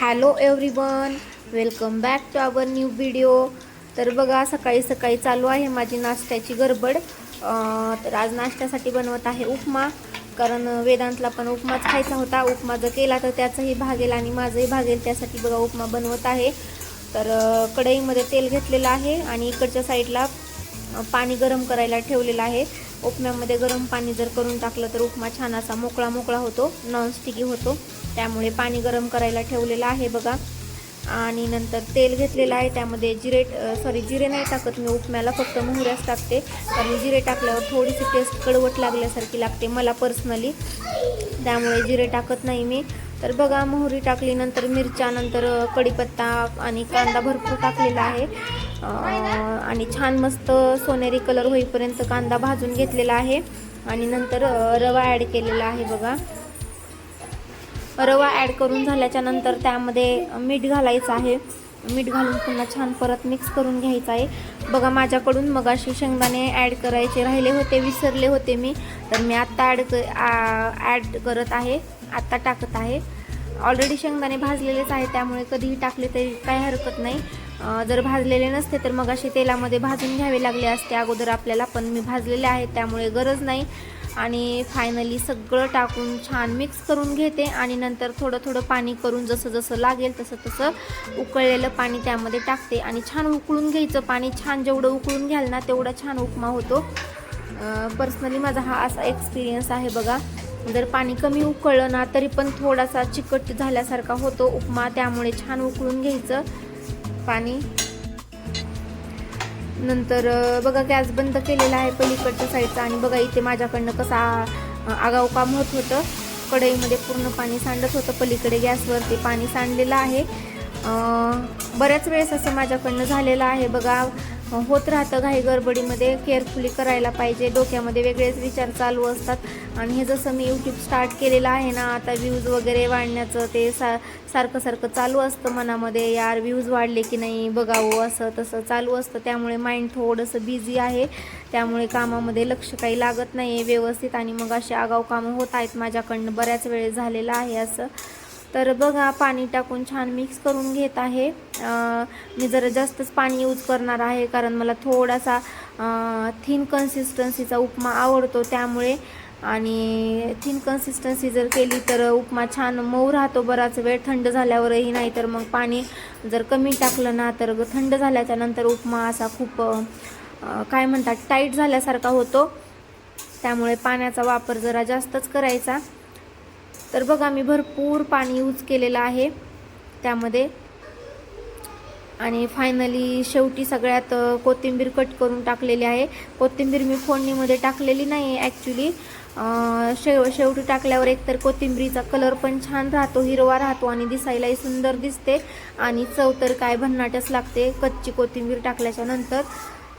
Hello everyone welcome back to our new video. तर बघा सकाळी सकाळी चालू आहे माझी नाश्त्याची गडबड. तर आज नाश्त्यासाठी बनवत आहे उपमा कारण वेदांतला पण उपमाच खायचा होता. उपमा जर केला तर त्याचंही भागेल आणि माझंही भागेल त्यासाठी बघा उपमा बनवत आहे. तर कढईमध्ये तेल घेतलेलं आहे आणि इकडच्या साईडला पाणी गरम करायला ठेवलेलं आहे. उपम्यामध्ये गरम पाणी जर करून टाकलं तर उपमा छान असा मोकळा मोकळा होतो नॉनस्टिकी होतो. त्यामुळे पाणी गरम करायला ठेवलेलं आहे बघा. आणि नंतर तेल घेतलेलं आहे. त्यामध्ये जिरे सॉरी जिरे नाही टाकत मी उपम्याला फक्त मोहऱ्याच टाकते. कारण जिरे टाकल्यावर थोडीशी टेस्ट कडवट लागल्यासारखी लागते मला पर्सनली त्यामुळे जिरे टाकत नाही मी. तर बघा मोहरी टाकली नंतर मिरच्या नंतर कढीपत्ता आणि कांदा भरपूर टाकलेला आहे. आणि छान मस्त सोनेरी कलर होईपर्यंत कांदा भाजून घेतलेला आहे. आणि नंतर रवा ॲड केलेला आहे बघा. रवा ॲड करून झाल्याच्यानंतर त्यामध्ये मीठ घालायचं आहे. मीठ घालून पुन्हा छान परत मिक्स करून घ्यायचं आहे. बघा माझ्याकडून मग अशी शेंगदाणे ॲड करायचे राहिले होते विसरले होते मी. तर मी आत्ता ॲड क ॲड करत आहे. आत्ता टाकत आहे. ऑलरेडी शेंगदाणे भाजलेलेच आहे त्यामुळे कधीही टाकले तरी काही हरकत नाही. जर भाजलेले नसते तर मग असे तेलामध्ये भाजून घ्यावे लागले असते. अगोदर आपल्याला पण मी भाजलेले आहेत त्यामुळे गरज नाही. आणि फायनली सगळं टाकून छान मिक्स करून घेते आणि नंतर थोडं थोडं पाणी करून जसं जसं लागेल तसं तसं उकळलेलं पाणी त्यामध्ये टाकते. आणि छान उकळून घ्यायचं पाणी छान जेवढं उकळून घ्याल ना तेवढा छान उपमा होतो. पर्सनली माझा हा असा एक्सपिरियन्स आहे बघा. जर पाणी कमी उकळलं ना तरी पण थोडासा चिकट झाल्यासारखा होतो उपमा त्यामुळे छान उकळून घ्यायचं. पाणी. नंतर बघा गॅस बंद केलेला आहे पलीकडच्या साईडचा आणि बघा इथे माझ्याकडनं कसा आगाऊ काम होत होतं. कढईमध्ये पूर्ण पाणी सांडत होतं. पलीकडे गॅसवरती पाणी सांडलेलं आहे. बऱ्याच वेळेस असं माझ्याकडनं झालेलं आहे. बघा होत राहतं. घाई गडबडीमध्ये केअरफुली करायला पाहिजे. डोक्यामध्ये वेगळेच विचार चालू असतात. आणि हे जसं मी यूट्यूब स्टार्ट केलेलं आहे ना आता व्ह्यूज वगैरे वाढण्याचं ते सा सारखं सारखं चालू असतं मनामध्ये. यार व्ह्यूज वाढले की नाही बघावं असं तसं चालू असतं. त्यामुळे माइंड थोडंसं बिझी आहे. त्यामुळे कामामध्ये लक्ष काही लागत नाही आहे व्यवस्थित. आणि मग असे आगाऊ कामं होत आहेत. माझ्याकडनं बऱ्याच वेळेस झालेलं आहे असं. तर बघा पाणी टाकून छान मिक्स करून घेत आहे. मी जरा जास्तच पाणी यूज करणार आहे कारण मला थोडासा थिन कन्सिस्टन्सीचा उपमा आवडतो त्यामुळे. आणि थिन कन्सिस्टन्सी जर केली तर उपमा छान मऊ राहतो बराच वेळ थंड झाल्यावरही नाही तर मग पाणी जर कमी टाकलं ना तर थंड झाल्याच्यानंतर उपमा असा खूप काय म्हणतात टाईट झाल्यासारखा होतो. त्यामुळे पाण्याचा वापर जरा जास्तच करायचा. तर बघा मी भरपूर पाणी यूज केलेलं आहे त्यामध्ये. आणि फायनली शेवटी सगळ्यात कोथिंबीर कट करून टाकलेली आहे. कोथिंबीर मी फोडणीमध्ये टाकलेली नाही आहे ॲक्च्युली शेव शेवटी टाकल्यावर एकतर कोथिंबीरीचा कलर पण छान राहतो हिरवा राहतो आणि दिसायलाही सुंदर दिसते. आणि चव तर काय भन्नाटच लागते कच्ची कोथिंबीर टाकल्याच्या नंतर.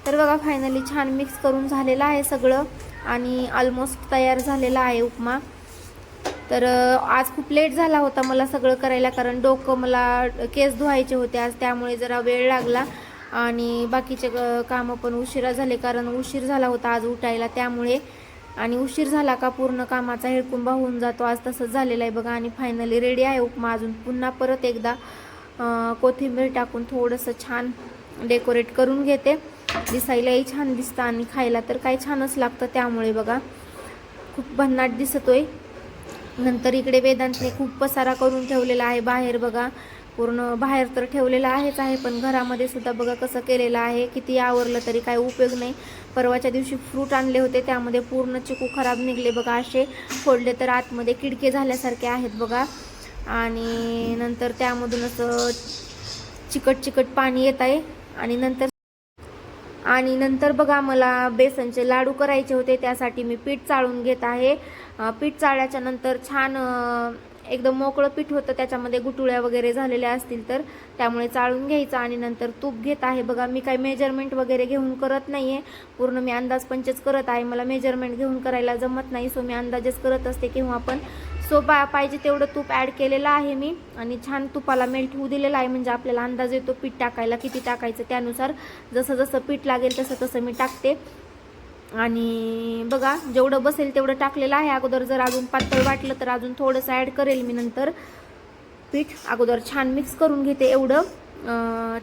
तर बघा फायनली छान मिक्स करून झालेलं आहे सगळं. आणि ऑलमोस्ट तयार झालेला आहे उपमा. तर आज खूप लेट झाला होता मला सगळं करायला कारण डोकं मला केस धुवायचे होते आज त्यामुळे जरा वेळ लागला. आणि बाकीचे ग- कामं पण उशिरा झाले कारण उशीर झाला होता आज उठायला त्यामुळे आणि उशीर झाला का पूर्ण कामाचा हेळकुंबा होऊन जातो. आज तसंच झालेला आहे बघा आणि फायनली रेडी आहे उपमा अजून. पुन्हा परत एकदा कोथिंबीर टाकून थोडंसं छान डेकोरेट करून घेते. दिसायलाही छान दिसतं आणि खायला तर काय छानच लागतं त्यामुळे बघा. खूप भन्नाट दिसतोय. नंतर इकडे वेदांतने खूप पसारा करून ठेवलेला आहे बाहेर बघा. पूर्ण बाहेर तर ठेवलेलं आहेच आहे पण घरामध्ये सुद्धा बघा कसं केलेलं आहे. किती आवरलं तरी काय उपयोग नाही. परवाच्या दिवशी फ्रूट आणले होते त्यामध्ये पूर्ण चिकू खराब निघले बघा. असे फोडले तर आतमध्ये किडके झाल्यासारखे आहेत बघा. आणि नंतर त्यामधून असं चिकट चिकट पाणी येत आहे. आणि नंतर आणि नंतर बघा मला बेसनचे लाडू करायचे होते त्यासाठी मी पीठ चाळून घेत आहे. पीठ चाळल्याच्या नंतर छान एकदम मोकळं पीठ होतं. त्याच्यामध्ये गुटुळ्या वगैरे झालेल्या असतील तर त्यामुळे चाळून घ्यायचं आणि नंतर तूप घेत आहे. बघा मी काही मेजरमेंट वगैरे घेऊन करत नाही आहे पूर्ण मी अंदाज पंचच करत आहे. मला मेजरमेंट घेऊन करायला जमत नाही. सो मी अंदाजच करत असते किंवा हो, पण सो पा पाहिजे तेवढं तूप ॲड केलेलं आहे मी. आणि छान तुपाला मेल्ट होऊ दिलेलं आहे. म्हणजे आपल्याला अंदाज येतो पीठ टाकायला किती टाकायचं त्यानुसार. जसं जसं पीठ लागेल तसं तसं मी टाकते. आणि बघा जेवढं बसेल तेवढं टाकलेलं आहे. अगोदर जर अजून पातळ वाटलं तर अजून थोडंसं ॲड करेल मी नंतर. पीठ अगोदर छान मिक्स करून घेते एवढं.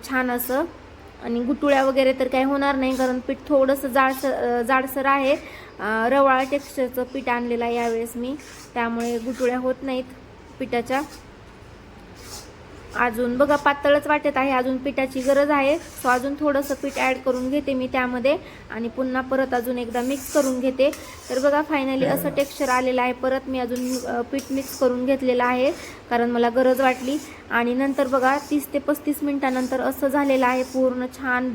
छान असं. आणि गुटुळ्या वगैरे तर काही होणार नाही कारण पीठ थोडंसं जाडसर जाडसर आहे. रवाळ टेक्स्चरचं पीठ आणलेलं आहे यावेळेस मी. त्यामुळे गुटुळ्या होत नाहीत पिठाच्या. अजून बघा पातळच वाटत आहे. अजून पिठाची गरज आहे. सो अजून थोडंसं पीठ ॲड करून घेते मी त्यामध्ये. आणि पुन्हा परत अजून एकदा मिक्स करून घेते. तर बघा फायनली असं टेक्स्चर आलेलं आहे. परत मी अजून पीठ मिक्स करून घेतलेलं आहे. कारण मला गरज वाटली. आणि नंतर बघा तीस ते पस्तीस मिनटानंतर असं झालेलं आहे. पूर्ण छान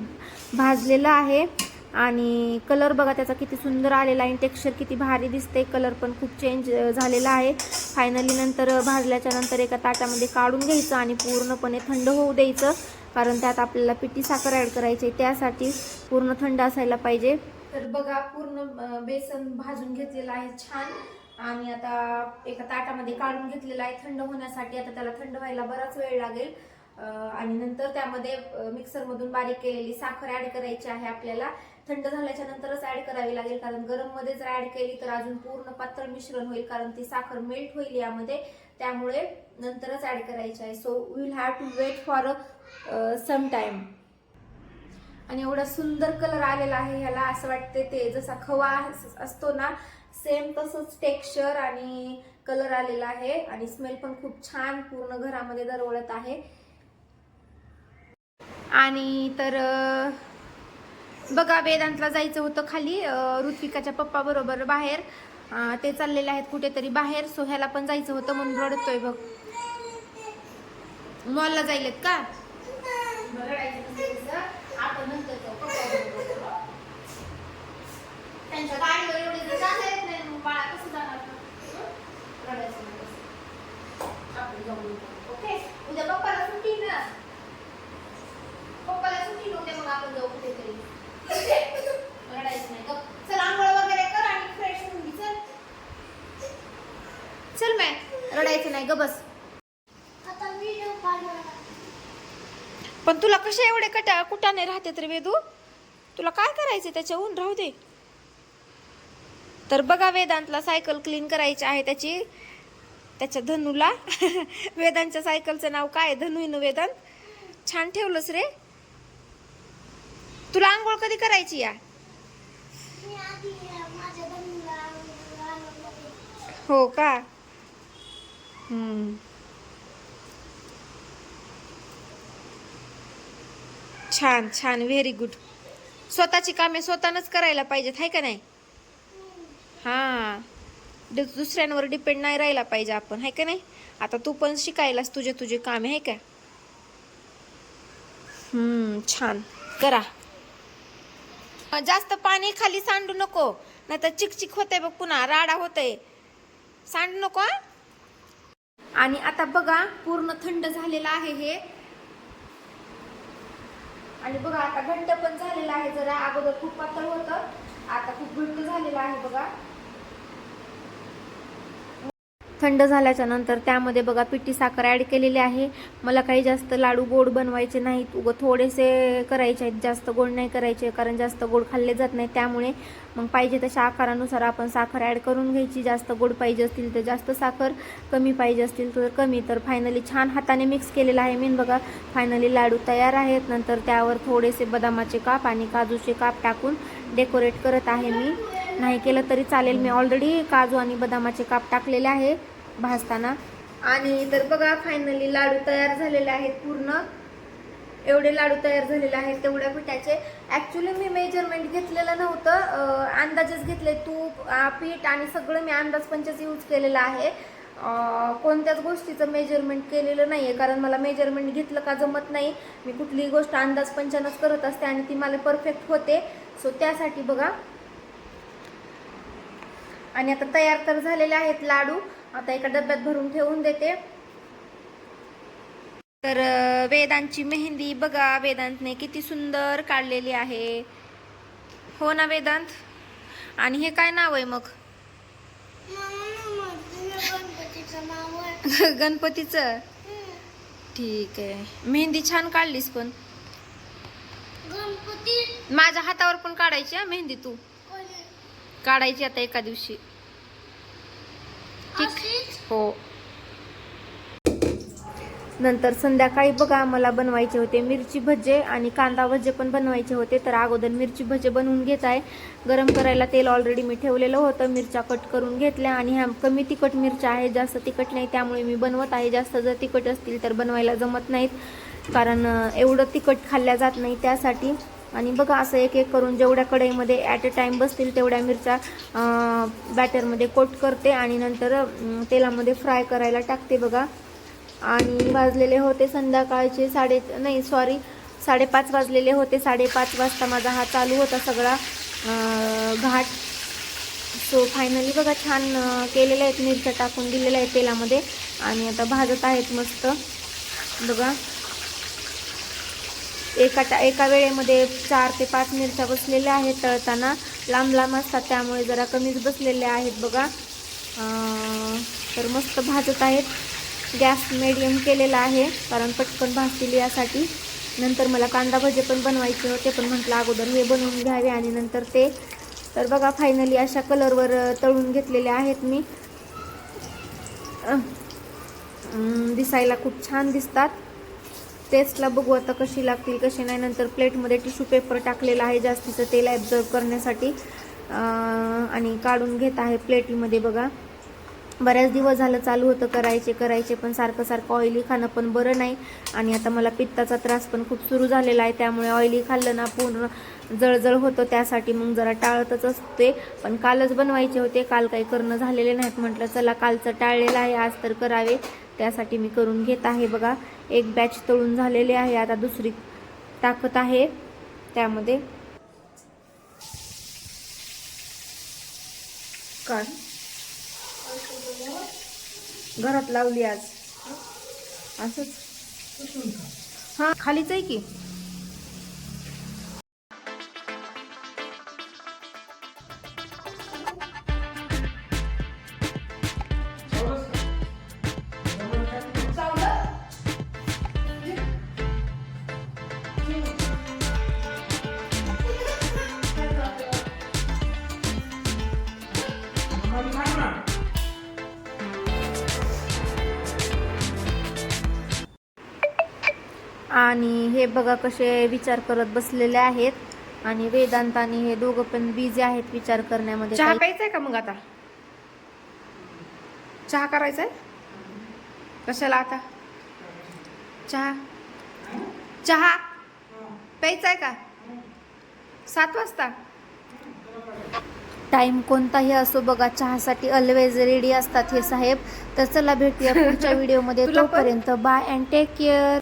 भाजलेलं आहे. आणि कलर बघा त्याचा किती सुंदर आलेला आहे. टेक्स्चर किती भारी दिसते कलर पण खूप चेंज झालेला आहे. फायनली नंतर भाजल्याच्या नंतर एका ताटामध्ये काढून घ्यायचं आणि पूर्णपणे थंड होऊ द्यायचं. कारण त्यात आपल्याला पिठी साखर ॲड करायची त्यासाठी पूर्ण थंड असायला पाहिजे. तर बघा पूर्ण बेसन भाजून घेतलेलं आहे छान. आणि आता एका ताटामध्ये काढून घेतलेलं आहे थंड होण्यासाठी. आता त्याला थंड व्हायला बराच वेळ लागेल. आणि नंतर त्यामध्ये मिक्सरमधून बारीक केलेली साखर ॲड करायची आहे आपल्याला. थंड झाल्याच्या नंतरच ॲड करावी लागेल कारण गरममध्ये जर ॲड केली तर अजून पूर्ण पातळ मिश्रण होईल कारण ती साखर मेल्ट होईल यामध्ये. त्यामुळे नंतरच ॲड करायची आहे. So will have to wait for some time आणि एवढा सुंदर कलर आलेला आहे ह्याला असं वाटते ते जसा खवा अस- असतो ना सेम तसंच टेक्स्चर आणि कलर आलेला आहे. आणि स्मेल पण खूप छान पूर्ण घरामध्ये दरवळत आहे. आणि तर बघा वेदांतला जायचं होतं खाली. ऋत्विकाच्या पप्पा बरोबर बाहेर. ते चाललेले आहेत कुठेतरी बाहेर. सो ह्याला पण जायचं होतं म्हणून रडतोय बघ. मॉलला जाईल का? बरं, आपण नंतर जाऊ, पप्पाबरोबर जाऊ. त्यांच्या गाडीवर एवढे जर जाता येत नाही मग बाळा कसं जाणार हं? रडायचं नाही तसं. आपण जाऊ उद्या. ओके उद्या पप्पाला सुट्टी ना पप्पाला सुट्टी नव्हते मग आपण जाऊ कुठेतरी रडायचं नाही गप. चल आंघोळ वगैरे कर आणि फ्रेश होऊन घे चल चल मॅ रडायचं नाही ग बस पण तुला कसे एवढे कटा कुटाने राहते तर वेदू. तुला काय करायचे त्याच्याहून? राहू दे. तर बघा वेदांतला सायकल क्लीन करायची आहे त्याची. त्याच्या धनूला. वेदांच्या सायकलचं नाव काय धनू वेदांत. छान ठेवलंस रे. तुला आंघोळ कधी करायची या? हो का? हम्म. छान छान व्हेरी गुड स्वतःची कामे स्वतःनच करायला पाहिजेत आहे का नाही? हा. दुसऱ्यांवर डिपेंड नाही राहायला पाहिजे आपण आहे का नाही? आता तू पण शिकायलास तुझे तुझे कामे आहे का? छान. करा. जास्त पाणी खाली सांडू नको नाही तर चिकचिक होते बघ पुन्हा राडा होतंय. सांडू नको आणि आता बघा पूर्ण थंड झालेलं आहे हे. आणि बघा आता घट्ट पण झालेलं आहे जरा. अगोदर खूप पातळ होतं आता खूप घट्ट झालेलं आहे बघा. थंड झाल्याच्यानंतर त्यामध्ये बघा पिठी साखर ॲड केलेली आहे. मला काही जास्त लाडू गोड बनवायचे नाहीत. उगं थोडेसे करायचे आहेत. जास्त गोड नाही करायचे कारण जास्त गोड खाल्ले जात नाही त्यामुळे मग पाहिजे तशा आकारानुसार आपण साखर ॲड करून घ्यायची. जास्त गोड पाहिजे असतील तर जास्त साखर कमी पाहिजे असतील तर कमी. तर फायनली छान हाताने मिक्स केलेला आहे मीन बघा. फायनली लाडू तयार आहेत. नंतर त्यावर थोडेसे बदामाचे काप आणि काजूचे काप टाकून डेकोरेट करत आहे मी. नाही केलं तरी चालेल. मी ऑलरेडी काजू आणि बदामाचे काप टाकलेले आहे. भाजताना. आणि तर बघा फायनली लाडू तयार झालेले आहेत पूर्ण. एवढे लाडू तयार झालेले आहेत तेवढ्या पिठाचे. ॲक्च्युली मी मेजरमेंट घेतलेलं नव्हतं. अंदाजच अंदाजेच घेतले तूप पीठ आणि सगळं मी अंदाज पंचच यूज केलेलं आहे. कोणत्याच गोष्टीचं मेजरमेंट केलेलं नाही आहे कारण मला मेजरमेंट घेतलं का जमत नाही. मी कुठलीही गोष्ट अंदाज पंचानच करत असते आणि ती मला परफेक्ट होते. सो त्यासाठी बघा. आणि आता तयार तर झालेले आहेत लाडू. आता एका डब्यात भरून ठेवून देते. तर अं, वेदांतची मेहंदी बघा. वेदांतने किती सुंदर काढलेली आहे. हो ना वेदांत? आणि हे काय नाव आहे मग? गणपतीचं? ठीक आहे. मेहंदी छान काढलीस पण. गणपती? माझ्या हातावर पण काढायची मेहंदी तू? काढायची आता एका दिवशी. ठीक. हो. नंतर संध्याकाळी बघा मला बनवायचे होते मिरची भजे आणि कांदा भजे पण बनवायचे होते. तर अगोदर मिरची भजे बनवून घेत आहे. गरम करायला तेल ऑलरेडी मी ठेवलेलं होतं. मिरच्या कट करून घेतल्या आणि ह्या कमी तिखट मिरच्या आहेत. जास्त तिखट नाही त्यामुळे मी बनवत आहे. जास्त जर तिखट असतील तर बनवायला जमत नाहीत. कारण एवढं तिखट खाल्ल्या जात नाही त्यासाठी. आणि बघा असं एक एक करून जेवढ्या कढईमध्ये ॲट अ टाईम बसतील तेवढ्या मिरच्या बॅटरमध्ये कोट करते आणि नंतर तेलामध्ये फ्राय करायला टाकते बघा. आणि वाजलेले होते संध्याकाळचे साडे नाही सॉरी साडेपाच वाजलेले होते. साडेपाच वाजता माझा हा चालू होता सगळा घाट. सो फायनली बघा छान अं, केलेले आहेत मिरच्या टाकून दिलेल्या आहेत तेलामध्ये. आणि आता भाजत आहेत मस्त. बघा. एका टा एका वेळेमध्ये चार ते पाच मिरच्या बसलेल्या आहेत तळताना लांब लांब असतात त्यामुळे जरा कमीच बसलेल्या आहेत बघा. तर मस्त भाजत आहेत. गॅस मिडियम केलेला आहे कारण पटकन भाजतील यासाठी. नंतर मला कांदा भजे पण बनवायचे होते पण म्हटलं अगोदर हे बनवून घ्यावे आणि नंतर ते. तर बघा फायनली अशा कलरवर तळून घेतलेले आहेत मी. दिसायला खूप छान दिसतात. टेस्टला बघू आता कशी लागतील कशी नाही. नंतर प्लेटमध्ये टिश्यू पेपर टाकलेला आहे जास्तीचं तेल ॲब्झर्व करण्यासाठी. आणि काढून घेत आहे प्लेटीमध्ये बघा. बऱ्याच दिवस झालं चालू होतं करायचे करायचे पण सारखं सारखं ऑइली खाणं पण बरं नाही. आणि आता मला पित्ताचा त्रास पण खूप सुरू झालेला आहे त्यामुळे ऑइली खाल्लं ना पूर्ण जळजळ होतं त्यासाठी मग जरा टाळतच असते. पण कालच बनवायचे होते काल काही करणं झालेले नाहीत. म्हटलं चला कालचं टाळलेलं आहे आज तर करावे. त्यासाठी मी करून घेत आहे बघा. एक बॅच तळून झालेली आहे. आता दुसरी टाकत आहे. त्यामध्ये काय घरात लावली आज. असंच. हा खालीच आहे की? आणि हे बघा कसे विचार करत बसलेले आहेत. आणि वेदांत आणि हे दोघं पण बिझी आहेत विचार करण्यामध्ये. चहा प्यायचा आहे का मग आता? चहा करायचा आहे कशाला आता? चहा? चहा? प्यायचा आहे का? सात वाजता? टाइम कोणताही असो बघा चहासाठी ऑलवेज रेडी असतात हे साहेब. तर चला भेटूया पुढच्या व्हिडिओमध्ये तोपर्यंत बाय अँड टेक केअर